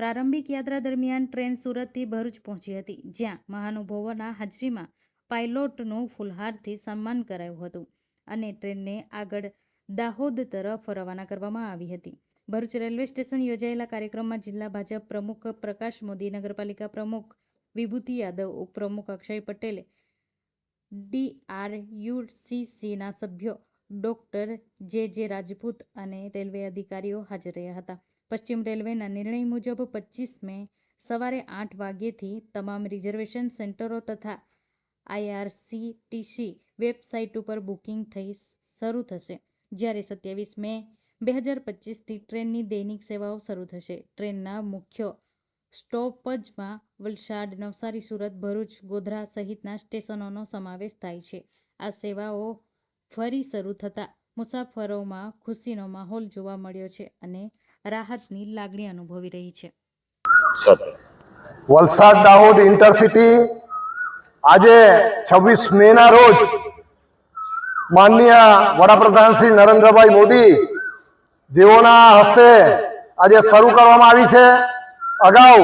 પ્રારંભિક યાત્રા દરમિયાન ટ્રેન સુરતથી ભરૂચ પહોંચી હતી, જ્યાં મહાનુભાવોના હાજરીમાં પાયલોટનું ફુલહારથી સન્માન કરાયું હતું અને ટ્રેનને આગળ દાહોદ તરફ રવાના કરવામાં આવી હતી. ભરૂચ રેલવે સ્ટેશન યોજાયેલા કાર્યક્રમમાં જિલ્લા ભાજપ પ્રમુખ પ્રકાશ મોદી, નગરપાલિકા પ્રમુખ વિભૂતિ યાદવ, ઉપપ્રમુખ અક્ષય પટેલે, ડીઆરયુસીસીના સભ્યો ડોક્ટર જે જે રાજપૂત અને રેલવે અધિકારીઓ હાજર રહ્યા હતા. પશ્ચિમ રેલવેના નિર્ણય મુજબ પચીસ મે સવારે આઠ વાગ્યેથી તમામ રિઝર્વેશન સેન્ટરો તથા આઈઆરસીટીસી વેબસાઇટ ઉપર બુકિંગ થઈ શરૂ થશે. જ્યારે સત્યાવીસ મે બે હજાર પચીસથી ટ્રેનની દૈનિક સેવાઓ શરૂ થશે. ટ્રેનના મુખ્ય સ્ટોપજમાં વલસાડ, નવસારી, સુરત, ભરૂચ, ગોધરા સહિતના સ્ટેશનોનો સમાવેશ થાય છે. આ સેવાઓ ફરી શરૂ થતાં મુસાફરોમાં ખુશીનો માહોલ જોવા મળ્યો છે અને રાહતની લાગણી અનુભવી રહી છે. વલસાડ દાહોદ ઇન્ટરસિટી આજે છવ્વીસ મેના રોજ માનનીય વડાપ્રધાન શ્રી નરેન્દ્રભાઈ મોદી જેઓના હસ્તે આજે શરૂ કરવામાં આવી છે. અગાઉ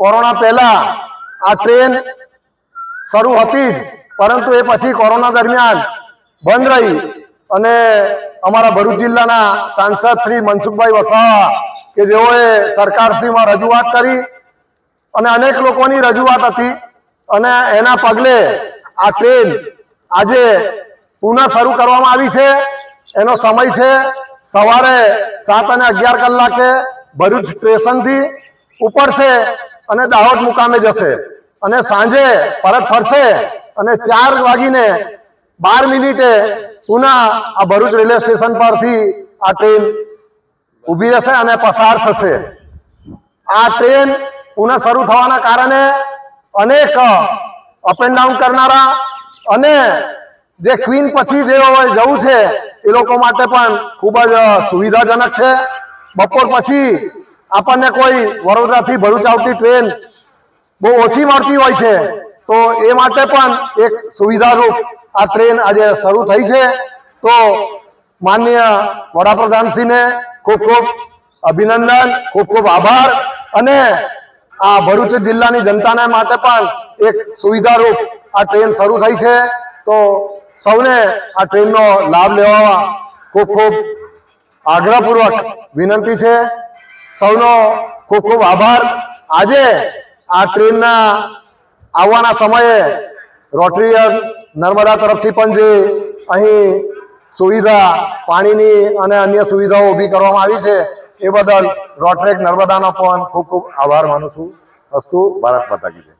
કોરોના પહેલા આ ટ્રેન શરૂ હતી પરંતુ એ પછી કોરોના દરમિયાન બંધ રહી અને અમારા ભરૂચ જિલ્લાના સાંસદ શ્રી મનસુખભાઈ વસાવા કે જેઓએ સરકારશ્રીમાં રજૂઆત કરી અને અનેક લોકોની રજૂઆત હતી અને એના પગલે આ ટ્રેન આજે પુનઃ શરૂ કરવામાં આવી છે. એનો સમય છે સવારે સાત અને અગિયાર કલાકે ભરૂચ સ્ટેશનથી ઉપડશે અને દાહોદ મુકામે જશે. અને સાંજે પરત ફરશે અને ચાર વાગીને બાર મિનિટે પુના આ ભરૂચ રેલવે સ્ટેશન પરથી આ ટ્રેન ઊભી રહેશે અને પસાર થશે. આ ટ્રેન પુનઃ શરૂ થવાના કારણે અનેક અપ એન્ડ ડાઉન કરનારા અને જે ક્વીન પછી જે હોય જવું છે, એ લોકો માટે પણ ખૂબ જ સુવિધાજનક છે. બપોર પછી આપણને કોઈ વડોદરાથી ભરૂચ આવતી ટ્રેન બહુ ઓછી મળતી હોય છે, તો એ માટે પણ એક સુવિધારૂપ આ ટ્રેન આજે શરૂ થઈ છે. તો માન્ય વડાપ્રધાનશ્રીને ખૂબ ખૂબ અભિનંદન, ખૂબ ખૂબ આભાર. અને આ ભરૂચ જિલ્લાની જનતાને માટે પણ એક સુવિધારૂપ આ ટ્રેન શરૂ થઈ છે. તો સૌને આ ટ્રેનનો લાભ લેવા ખૂબ ખૂબ આગ્રહપૂર્વક વિનંતી છે. સૌનો ખૂબ ખૂબ આભાર. આજે આ ટ્રેનના આવવાના સમયે રોટરીયન નર્મદા તરફથી પણ જે અહીં સુવિધા, પાણીની અને અન્ય સુવિધાઓ ઊભી કરવામાં આવી છે, એ બદલ રોટરેક નર્મદાનો પણ ખૂબ ખૂબ આભાર માનું છું. અસ્તુ ભારત માતા કી જય.